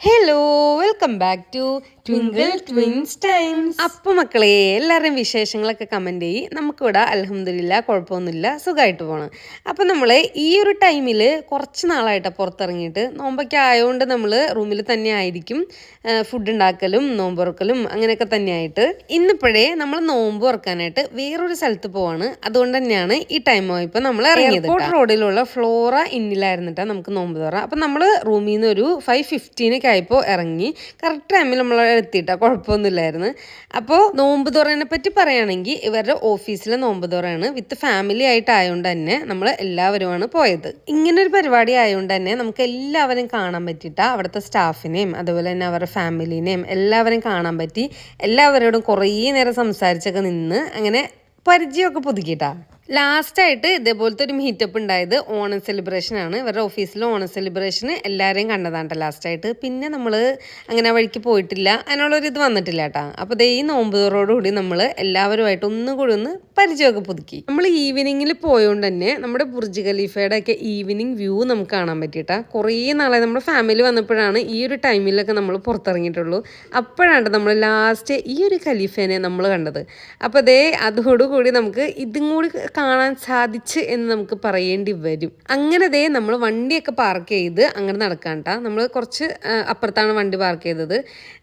Hello welcome back to twinkle twins times അപ്പൊ മക്കളെ എല്ലാവരുടെയും വിശേഷങ്ങളൊക്കെ കമന്റ് ചെയ്യും. നമുക്കിവിടെ അലഹമില്ല കുഴപ്പമൊന്നുമില്ല സുഖമായിട്ട് പോകണം അപ്പൊ നമ്മൾ ഈ ഒരു ടൈമിൽ കുറച്ച് നാളായിട്ട് പുറത്തിറങ്ങിയിട്ട് നോമ്പൊക്കെ ആയതുകൊണ്ട് നമ്മൾ റൂമിൽ തന്നെ ആയിരിക്കും. ഫുഡ് ഉണ്ടാക്കലും നോമ്പ് തുറക്കലും അങ്ങനെയൊക്കെ തന്നെയായിട്ട്. ഇന്നിപ്പോഴേ നമ്മൾ നോമ്പ് ഉറക്കാനായിട്ട് വേറൊരു സ്ഥലത്ത് പോവാണ്. അതുകൊണ്ട് തന്നെയാണ് ഈ ടൈം ആയപ്പോൾ നമ്മൾ ഇറങ്ങിയത് എയർപോർട്ട് റോഡിലുള്ള ഫ്ലോറ ഇന്നിലായിരുന്നിട്ടാ നമുക്ക് നോമ്പ് തുറ. അപ്പം നമ്മൾ റൂമിൽ നിന്ന് ഒരു ഫൈവ് ഫിഫ്റ്റീനൊക്കെ ആയപ്പോൾ ഇറങ്ങി. കറക്റ്റ് ടൈമിൽ നമ്മൾ എത്തിയിട്ടാ. കുഴപ്പമൊന്നുമില്ലായിരുന്നു അപ്പോൾ നോമ്പ് തുറനെ പറ്റി പറയുകയാണെങ്കിൽ ഇവരുടെ ഓഫീസിലെ നോമ്പ് തുറയാണ്. വിത്ത് ഫാമിലി ആയിട്ട് ആയതുകൊണ്ട് തന്നെ നമ്മൾ എല്ലാവരുമാണ് പോയത്. ഇങ്ങനെ ഒരു പരിപാടി ആയതുകൊണ്ട് തന്നെ നമുക്ക് എല്ലാവരും കാണാൻ പറ്റിയിട്ടാ അവിടുത്തെ സ്റ്റാഫിനെയും അതുപോലെ തന്നെ അവരുടെ ഫാമിലിനെയും എല്ലാവരെയും കാണാൻ പറ്റി. എല്ലാവരോടും കുറേ നേരം സംസാരിച്ചൊക്കെ നിന്ന് അങ്ങനെ പരിചയമൊക്കെ പുതുക്കിയിട്ടാ. ലാസ്റ്റായിട്ട് ഇതേപോലത്തെ ഒരു മീറ്റപ്പ് ഉണ്ടായത് ഓണം സെലിബ്രേഷൻ ആണ്. ഇവരുടെ ഓഫീസിൽ ഓണം സെലിബ്രേഷന് എല്ലാവരെയും കണ്ടതാണ് കേട്ടോ ലാസ്റ്റായിട്ട്. പിന്നെ നമ്മൾ അങ്ങനെ വഴിക്ക് പോയിട്ടില്ല. അതിനുള്ളൊരു ഇത് വന്നിട്ടില്ല കേട്ടോ അപ്പോൾ ഈ നോമ്പുതോടുകൂടി നമ്മൾ എല്ലാവരുമായിട്ട് ഒന്നുകൂടി ഒന്ന് പരിചയമൊക്കെ പുതുക്കി. നമ്മൾ ഈവനിങ്ങിൽ പോയോണ്ട് തന്നെ നമ്മുടെ ബുർജ് ഖലീഫയുടെ ഒക്കെ ഈവനിങ് വ്യൂ നമുക്ക് കാണാൻ പറ്റിയിട്ടാ കുറേ നാളെ നമ്മുടെ ഫാമിലി വന്നപ്പോഴാണ് ഈ ഒരു ടൈമിലൊക്കെ നമ്മൾ പുറത്തിറങ്ങിയിട്ടുള്ളൂ. അപ്പോഴാണ് നമ്മൾ ലാസ്റ്റ് ഈ ഒരു ഖലീഫേനെ നമ്മൾ കണ്ടത്. അപ്പോൾ അതേ അതോടുകൂടി നമുക്ക് ഇതും കൂടി കാണാൻ സാധിച്ച് എന്ന് നമുക്ക് പറയേണ്ടി വരും. അങ്ങനെ ദേ നമ്മൾ വണ്ടിയൊക്കെ പാർക്ക് ചെയ്ത് അങ്ങനെ നടക്കാണ്ട നമ്മൾ കുറച്ച് അപ്പുറത്താണ് വണ്ടി പാർക്ക് ചെയ്തത്.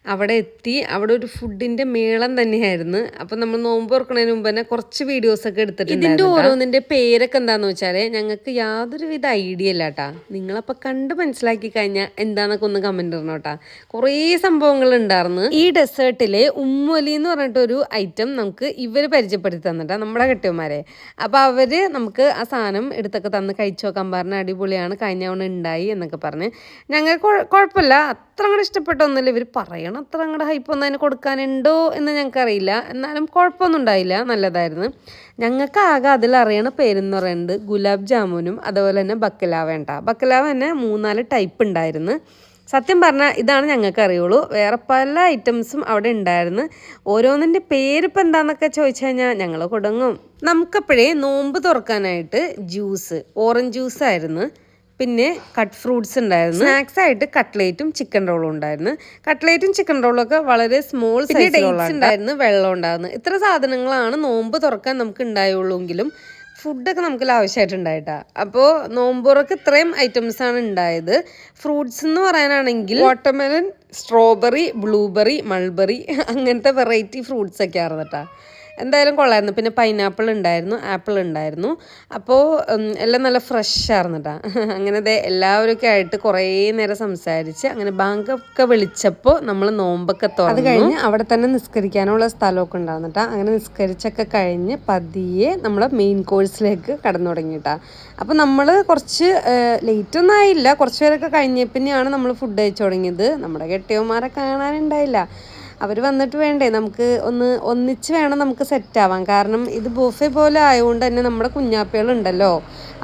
അവിടെ എത്തി. അവിടെ ഒരു ഫുഡിന്റെ മേളം തന്നെയായിരുന്നു. അപ്പം നമ്മൾ നോമ്പ് തുറക്കുന്നതിന് മുമ്പ് തന്നെ കുറച്ച് വീഡിയോസ് ഒക്കെ എടുത്തിട്ടുണ്ട് ഇതിന്റെ ഓരോന്നിന്റെ പേരൊക്കെ എന്താന്ന് വെച്ചാൽ ഞങ്ങൾക്ക് യാതൊരുവിധ ഐഡിയ ഇല്ല കേട്ടാ നിങ്ങളപ്പൊ കണ്ട് മനസ്സിലാക്കി കഴിഞ്ഞാൽ എന്താന്നൊക്കെ ഒന്ന് കമന്റ് ഇടണം കേട്ടാ കുറേ സംഭവങ്ങൾ ഉണ്ടായിരുന്നു ഈ ഡെസേർട്ടിലെ ഉമ്മൊലി എന്ന് പറഞ്ഞിട്ടൊരു ഐറ്റം നമുക്ക് ഇവർ പരിചയപ്പെടുത്തി തന്നിട്ടാ നമ്മുടെ കെട്ടിയന്മാരെ അപ്പൊ അവർ നമുക്ക് ആ സാധനം എടുത്തൊക്കെ തന്ന് കഴിച്ചു നോക്കാൻ പറഞ്ഞ അടിപൊളിയാണ് കഴിഞ്ഞ തവണ ഉണ്ടായി എന്നൊക്കെ പറഞ്ഞ്. ഞങ്ങൾ കുഴപ്പമില്ല. അത്ര അങ്ങോട്ട് ഇഷ്ടപ്പെട്ടൊന്നുമില്ല ഇവർ പറയണം അത്ര അങ്ങോട്ട് ഹൈപ്പ് ഒന്നും അതിന് കൊടുക്കാനുണ്ടോ എന്ന് ഞങ്ങൾക്കറിയില്ല. എന്നാലും കുഴപ്പമൊന്നും ഉണ്ടായില്ല. നല്ലതായിരുന്നു. ഞങ്ങൾക്ക് ആകെ അതിൽ അറിയണ പേരെന്ന് പറയുന്നത് ഗുലാബ് ജാമുനും അതുപോലെ തന്നെ ബക്കലാവ ഉണ്ടാ ബക്കലാവ തന്നെ മൂന്നാൽ ടൈപ്പ് ഉണ്ടായിരുന്നു. സത്യം പറഞ്ഞാൽ ഇതാണ് ഞങ്ങൾക്ക് അറിയുള്ളൂ. വേറെ പല ഐറ്റംസും അവിടെ ഉണ്ടായിരുന്നു. ഓരോന്നിന്റെ പേരിപ്പോൾ എന്താണെന്നൊക്കെ ചോദിച്ചു കഴിഞ്ഞാൽ ഞങ്ങൾ കൊടുങ്ങും. നമുക്കപ്പോഴേ നോമ്പ് തുറക്കാനായിട്ട് ജ്യൂസ് ഓറഞ്ച് ജ്യൂസ് ആയിരുന്നു. പിന്നെ കട്ട് ഫ്രൂട്ട്സ് ഉണ്ടായിരുന്നു. സ്നാക്സ് ആയിട്ട് കട്ട്ലേറ്റും ചിക്കൻ റോളും ഉണ്ടായിരുന്നു. കട്ട്ലേറ്റും ചിക്കൻ റോളും ഒക്കെ വളരെ സ്മോൾ സൈസ് ഉണ്ടായിരുന്നു വെള്ളം ഉണ്ടായിരുന്നു. ഇത്ര സാധനങ്ങളാണ് നോമ്പ് തുറക്കാൻ നമുക്ക് ഉണ്ടായുള്ളൂങ്കിലും ഫുഡൊക്കെ നമുക്ക് ആവശ്യമായിട്ടുണ്ടായിട്ടാ അപ്പോൾ നോമ്പുറക്ക് ഇത്രയും ഐറ്റംസ് ആണ് ഉണ്ടായത്. ഫ്രൂട്ട്സ് എന്ന് പറയാനാണെങ്കിൽ വാട്ടർമെലൻ സ്ട്രോബെറി ബ്ലൂബെറി മൾബെറി അങ്ങനത്തെ വെറൈറ്റി ഫ്രൂട്ട്സ് ഒക്കെ ആയിരുന്നു കേട്ടോ എന്തായാലും കൊള്ളായിരുന്നു. പിന്നെ പൈനാപ്പിൾ ഉണ്ടായിരുന്നു ആപ്പിൾ ഉണ്ടായിരുന്നു. അപ്പോൾ എല്ലാം നല്ല ഫ്രഷ് ആയിരുന്നു കേട്ടോ അങ്ങനെ എല്ലാവരൊക്കെ ആയിട്ട് കുറേ നേരം സംസാരിച്ച് അങ്ങനെ ബാങ്കൊക്കെ വിളിച്ചപ്പോൾ നമ്മൾ നോമ്പൊക്കെ തുറന്നു. അത് കഴിഞ്ഞ് അവിടെ തന്നെ നിസ്കരിക്കാനുള്ള സ്ഥലമൊക്കെ ഉണ്ടായിരുന്നു കേട്ടോ അങ്ങനെ നിസ്കരിച്ചൊക്കെ കഴിഞ്ഞ് പതിയെ നമ്മൾ മെയിൻ കോഴ്സിലേക്ക് കടന്നു തുടങ്ങി കേട്ടോ അപ്പോൾ നമ്മൾ കുറച്ച് ലേറ്റ് ഒന്നും ആയില്ല. കുറച്ച് പേരൊക്കെ കഴിഞ്ഞ പിന്നെയാണ് നമ്മൾ ഫുഡ് കഴിച്ചു തുടങ്ങിയത്. നമ്മുടെ കെട്ടിയവന്മാരെ കാണാനുണ്ടായില്ല. അവർ വന്നിട്ട് വേണ്ടേ നമുക്ക് ഒന്ന് ഒന്നിച്ച് വേണം നമുക്ക് സെറ്റ് ആവാൻ. കാരണം ഇത് ബൂഫെ പോലെ ആയതുകൊണ്ട് തന്നെ നമ്മുടെ കുഞ്ഞാപ്പികളുണ്ടല്ലോ.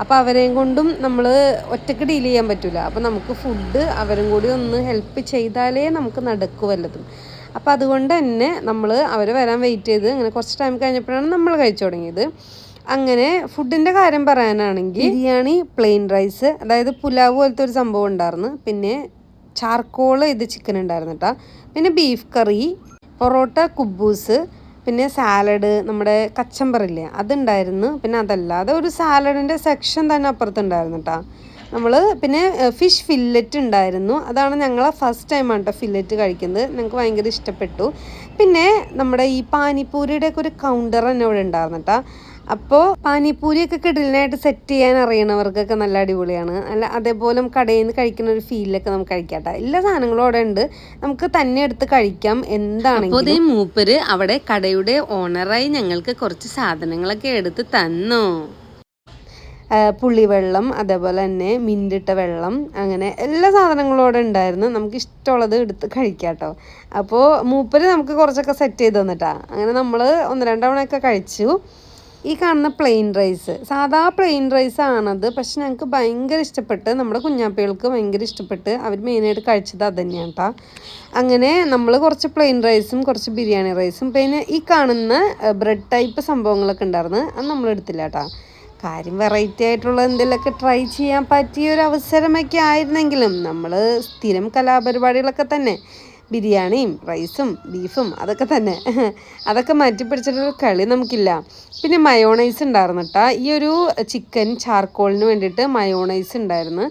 അപ്പോൾ അവരെയും കൊണ്ടും നമ്മൾ ഒറ്റയ്ക്ക് ഡീൽ ചെയ്യാൻ പറ്റില്ല അപ്പോൾ നമുക്ക് ഫുഡ് അവരും കൂടി ഒന്ന് ഹെൽപ്പ് ചെയ്താലേ നമുക്ക് നടക്കൂ വല്ലതും. അപ്പോൾ അതുകൊണ്ട് തന്നെ നമ്മൾ അവർ വരാൻ വെയിറ്റ് ചെയ്ത് അങ്ങനെ കുറച്ച് ടൈം കഴിഞ്ഞപ്പോഴാണ് നമ്മൾ കഴിച്ചു തുടങ്ങിയത്. അങ്ങനെ ഫുഡിന്റെ കാര്യം പറയാനാണെങ്കിൽ ബിരിയാണി പ്ലെയിൻ റൈസ് അതായത് പുലാവ് പോലത്തെ ഒരു സംഭവം ഉണ്ടായിരുന്നു. പിന്നെ ചാർക്കോൾ ഇത് ചിക്കൻ ഉണ്ടായിരുന്നു കേട്ടോ പിന്നെ ബീഫ് കറി പൊറോട്ട കുബൂസ് പിന്നെ സാലഡ് നമ്മുടെ കച്ചമ്പറില്ലേ അതുണ്ടായിരുന്നു. പിന്നെ അതല്ലാതെ ഒരു സാലഡിന്റെ സെക്ഷൻ തന്നെ അപ്പുറത്തുണ്ടായിരുന്നു കേട്ടോ നമ്മൾ പിന്നെ ഫിഷ് ഫില്ലറ്റ് ഉണ്ടായിരുന്നു. അതാണ് ഞങ്ങളെ ഫസ്റ്റ് ടൈമാണ് കേട്ടോ ഫില്ലറ്റ് കഴിക്കുന്നത്. ഞങ്ങൾക്ക് ഭയങ്കര ഇഷ്ടപ്പെട്ടു. പിന്നെ നമ്മുടെ ഈ പാനിപ്പൂരിയുടെ ഒക്കെ ഒരു കൗണ്ടർ തന്നെ ഇവിടെ ഉണ്ടായിരുന്നു കേട്ടോ അപ്പോൾ പാനിപ്പൂരിയൊക്കെ കിടലിനായിട്ട് സെറ്റ് ചെയ്യാൻ അറിയണവർക്കൊക്കെ നല്ല അടിപൊളിയാണ്. അല്ല അതേപോലെ കടയിൽ നിന്ന് കഴിക്കുന്ന ഒരു ഫീലൊക്കെ നമുക്ക് കഴിക്കാട്ടെ. എല്ലാ സാധനങ്ങളും അവിടെ ഉണ്ട്. നമുക്ക് തന്നെ എടുത്ത് കഴിക്കാം എന്താണെങ്കിലും. മൂപ്പര് അവിടെ കടയുടെ ഓണറായി ഞങ്ങൾക്ക് കുറച്ച് സാധനങ്ങളൊക്കെ എടുത്ത് തന്നു. പുളിവെള്ളം അതേപോലെ തന്നെ മിന്റിട്ട വെള്ളം അങ്ങനെ എല്ലാ സാധനങ്ങളും അവിടെ ഉണ്ടായിരുന്നു. നമുക്ക് ഇഷ്ടമുള്ളത് എടുത്ത് കഴിക്കാം കേട്ടോ അപ്പോൾ മൂപ്പര് നമുക്ക് കുറച്ചൊക്കെ സെറ്റ് ചെയ്ത് തന്നിട്ടാ. അങ്ങനെ നമ്മൾ ഒന്ന് രണ്ടവണയൊക്കെ കഴിച്ചു. ഈ കാണുന്ന പ്ലെയിൻ റൈസ് സാധാ പ്ലെയിൻ റൈസ് ആണത്. പക്ഷെ ഞങ്ങൾക്ക് ഭയങ്കര ഇഷ്ടപ്പെട്ട് നമ്മുടെ കുഞ്ഞാപ്പികൾക്ക് ഭയങ്കര ഇഷ്ടപ്പെട്ട് അവർ മെയിനായിട്ട് കഴിച്ചത് അത് തന്നെയാണ് കേട്ടോ അങ്ങനെ നമ്മൾ കുറച്ച് പ്ലെയിൻ റൈസും കുറച്ച് ബിരിയാണി റൈസും പിന്നെ ഈ കാണുന്ന ബ്രെഡ് ടൈപ്പ് സംഭവങ്ങളൊക്കെ ഉണ്ടായിരുന്നു. അത് നമ്മൾ എടുത്തില്ല കേട്ടോ കാര്യം വെറൈറ്റി ആയിട്ടുള്ള എന്തെങ്കിലുമൊക്കെ ട്രൈ ചെയ്യാൻ പറ്റിയ ഒരു അവസരമൊക്കെ ആയിരുന്നെങ്കിലും നമ്മൾ സ്ഥിരം കലാപരിപാടികളൊക്കെ തന്നെ ബിരിയാണിയും റൈസും ബീഫും അതൊക്കെ തന്നെ. അതൊക്കെ മാറ്റിപ്പിടിച്ചിട്ടൊരു കളി നമുക്കില്ല. പിന്നെ മയോണൈസ് ഉണ്ടായിരുന്നു കേട്ടോ ഈ ഒരു ചിക്കൻ ചാർക്കോളിന് വേണ്ടിയിട്ട് മയോണൈസ് ഉണ്ടായിരുന്നു.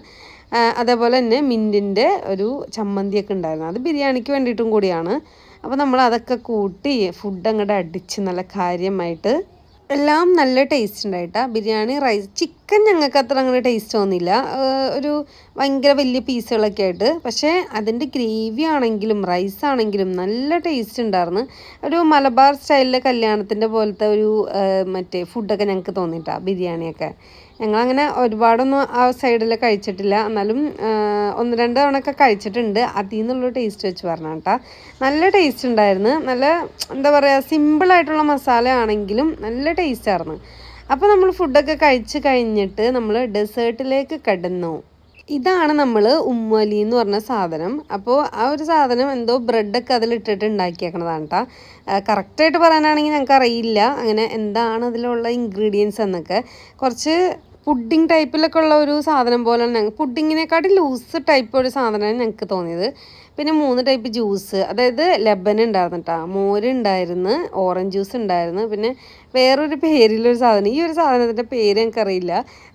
അതേപോലെ തന്നെ മിന്റിന്റെ ഒരു ചമ്മന്തിയൊക്കെ ഉണ്ടായിരുന്നു. അത് ബിരിയാണിക്ക് വേണ്ടിയിട്ടും കൂടിയാണ്. അപ്പോൾ നമ്മൾ അതൊക്കെ കൂട്ടി ഫുഡ് അങ്ങോട്ട് അടിച്ച് നല്ല കാര്യമായിട്ട് എല്ലാം നല്ല ടേസ്റ്റ് ഉണ്ടായിട്ടാ. ബിരിയാണി റൈസ് ചിക്കൻ ഞങ്ങൾക്ക് അത്ര അങ്ങനെ ടേസ്റ്റ് തോന്നില്ല ഒരു ഭയങ്കര വലിയ പീസുകളൊക്കെ ആയിട്ട്. പക്ഷേ അതിന്റെ ഗ്രേവി ആണെങ്കിലും റൈസ് ആണെങ്കിലും നല്ല ടേസ്റ്റ് ഉണ്ടായിരുന്നു. ഒരു മലബാർ സ്റ്റൈലിലെ കല്യാണത്തിന്റെ പോലത്തെ ഒരു മറ്റേ ഫുഡൊക്കെ ഞങ്ങൾക്ക് തോന്നിയിട്ടാ ബിരിയാണിയൊക്കെ. ഞങ്ങളങ്ങനെ ഒരുപാടൊന്നും ആ സൈഡിൽ കഴിച്ചിട്ടില്ല. എന്നാലും ഒന്ന് രണ്ട് തവണയൊക്കെ കഴിച്ചിട്ടുണ്ട്. അതിൽ നിന്നുള്ള ടേസ്റ്റ് വെച്ച് പറഞ്ഞാൽ കേട്ടോ നല്ല ടേസ്റ്റ് ഉണ്ടായിരുന്നു. നല്ല എന്താ പറയുക സിമ്പിളായിട്ടുള്ള മസാല ആണെങ്കിലും നല്ല ടേസ്റ്റ് ആയിരുന്നു. അപ്പോൾ നമ്മൾ ഫുഡൊക്കെ കഴിച്ച് കഴിഞ്ഞിട്ട് നമ്മൾ ഡെസേർട്ടിലേക്ക് കടന്നു. ഇതാണ് നമ്മൾ ഉമ്മലി എന്ന് പറഞ്ഞ സാധനം. അപ്പോൾ ആ ഒരു സാധനം എന്തോ ബ്രെഡൊക്കെ അതിലിട്ടിട്ട് ഉണ്ടാക്കിയേക്കണതാണ് കേട്ടോ കറക്റ്റായിട്ട് പറയാനാണെങ്കിൽ ഞങ്ങൾക്ക് അറിയില്ല അങ്ങനെ എന്താണ് അതിലുള്ള ഇൻഗ്രീഡിയൻസ് എന്നൊക്കെ. കുറച്ച് പുഡിങ് ടൈപ്പിലൊക്കെ ഉള്ള ഒരു സാധനം പോലെയാണ് ഞങ്ങൾ പുഡിങ്ങിനെക്കാട്ടി ലൂസ് ടൈപ്പ് ഒരു സാധനമാണ് ഞങ്ങൾക്ക് തോന്നിയത്. പിന്നെ മൂന്ന് ടൈപ്പ് ജ്യൂസ് അതായത് ലെബൻ ഉണ്ടായിരുന്നു കേട്ടോ മോര് ഉണ്ടായിരുന്നു ഓറഞ്ച് ജ്യൂസ് ഉണ്ടായിരുന്നു. പിന്നെ വേറൊരു പേരിലൊരു സാധനം. ഈ ഒരു സാധനത്തിന്റെ പേര് എനിക്കറിയില്ല.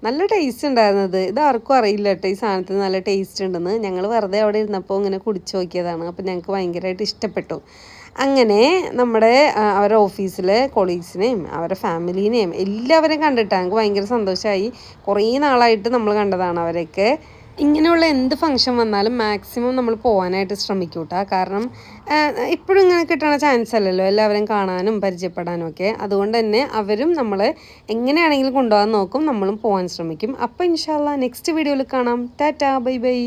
നല്ല ടേസ്റ്റ് ഉണ്ടായിരുന്നത് ഇത് ആർക്കും അറിയില്ല കേട്ടോ ഈ സാധനത്തിന് നല്ല ടേസ്റ്റ് ഉണ്ടെന്ന്. ഞങ്ങൾ വെറുതെ അവിടെ ഇരുന്നപ്പോൾ ഇങ്ങനെ കുടിച്ചു നോക്കിയതാണ്. അപ്പോൾ ഞങ്ങൾക്ക് ഭയങ്കരമായിട്ട് ഇഷ്ടപ്പെട്ടു. അങ്ങനെ നമ്മുടെ അവരുടെ ഓഫീസിലെ കൊളീഗ്സിനെയും അവരുടെ ഫാമിലീനെയും എല്ലാവരെയും കണ്ടിട്ട് ഞങ്ങൾക്ക് ഭയങ്കര സന്തോഷമായി കുറേ നാളായിട്ട് നമ്മൾ കണ്ടതാണ് അവരെയൊക്കെ. ഇങ്ങനെയുള്ള എന്ത് ഫംഗ്ഷൻ വന്നാലും മാക്സിമം നമ്മൾ പോകാനായിട്ട് ശ്രമിക്കും കേട്ടോ കാരണം ഇപ്പോഴും ഇങ്ങനെ കിട്ടണ ചാൻസ് അല്ലല്ലോ. എല്ലാവരും കാണാനും പരിചയപ്പെടാനും ഒക്കെ. അതുകൊണ്ട് തന്നെ അവരും നമ്മളെ എങ്ങനെയാണെങ്കിലും കൊണ്ടുപോകാൻ നോക്കും നമ്മളും പോകാൻ ശ്രമിക്കും. അപ്പോൾ ഇൻഷാല്ല നെക്സ്റ്റ് വീഡിയോയിൽ കാണാം. Tata bye bye.